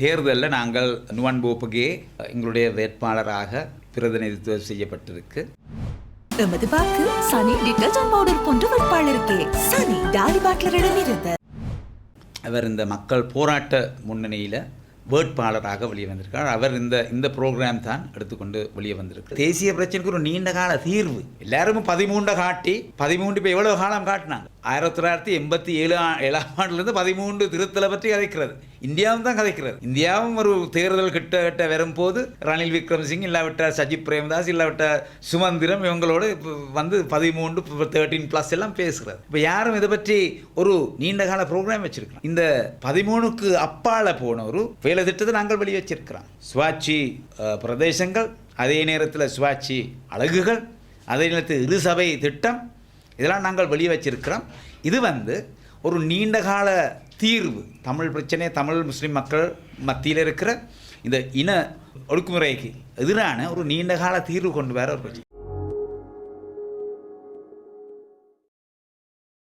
தேர்தலில் நாங்கள் நுவன் போப்புகே எங்களுடைய வேட்பாளராக பிரதிநிதித்துவம் செய்யப்பட்டிருக்கு. எமது வாக்கு சனி டிட்டர்ஜென்ட் பவுடர் போன்ற வேட்பாளருக்கே. சனி டாலி பாட்லரிடம் இருந்து அவர் இந்த மக்கள் போராட்ட முன்னணியில் வேட்பாளராக வெளியே வந்திருக்கார். அவர் இந்த இந்த ப்ரோக்ராம் தான் எடுத்துக்கொண்டு வெளியே வந்திருக்கு தேசிய பிரச்சனைக்கு ஒரு நீண்ட கால தீர்வு. எல்லாருமே பதிமூண்டை காட்டி பதிமூன்று இப்போ எவ்வளோ காலம் காட்டினாங்க? ஆயிரத்தி தொள்ளாயிரத்தி எண்பத்தி ஏழு ஆ- ஏழாம் ஆண்டுலேருந்து பதிமூன்று திருத்தலை பற்றி கதைக்கிறது. இந்தியாவும் தான் கதைக்கிறது. இந்தியாவும் ஒரு தேர்தல் கிட்ட கிட்ட வரும்போது ரணில் விக்ரம்சிங் இல்லாவிட்ட சஜித் பிரேமதாஸ் இல்லாவிட்ட சுமந்திரம் இவங்களோடு வந்து பதிமூன்று தேர்ட்டீன் ப்ளஸ் எல்லாம் பேசுகிறது இப்போ யாரும் இதை பற்றி ஒரு நீண்ட கால ப்ரோக்ராம் வச்சுருக்கலாம். இந்த பதிமூணுக்கு அப்பால போன ஒரு வேலை திட்டத்தை நாங்கள் வெளியே வச்சிருக்கிறோம் சுவாட்சி பிரதேசங்கள் அதே நேரத்தில் சுவாட்சி அழகுகள் அதே நேரத்தில் இருசபை திட்டம் இதெல்லாம் நாங்கள் வெளியே வச்சிருக்கிறோம் இது வந்து ஒரு நீண்டகால தீர்வு. தமிழ் பிரச்சனை தமிழ் முஸ்லீம் மக்கள் மத்தியில் இருக்கிற இந்த இன ஒடுக்குமுறைக்கு எதிரான ஒரு நீண்ட கால தீர்வு கொண்டு வர ஒரு பிரச்சனை.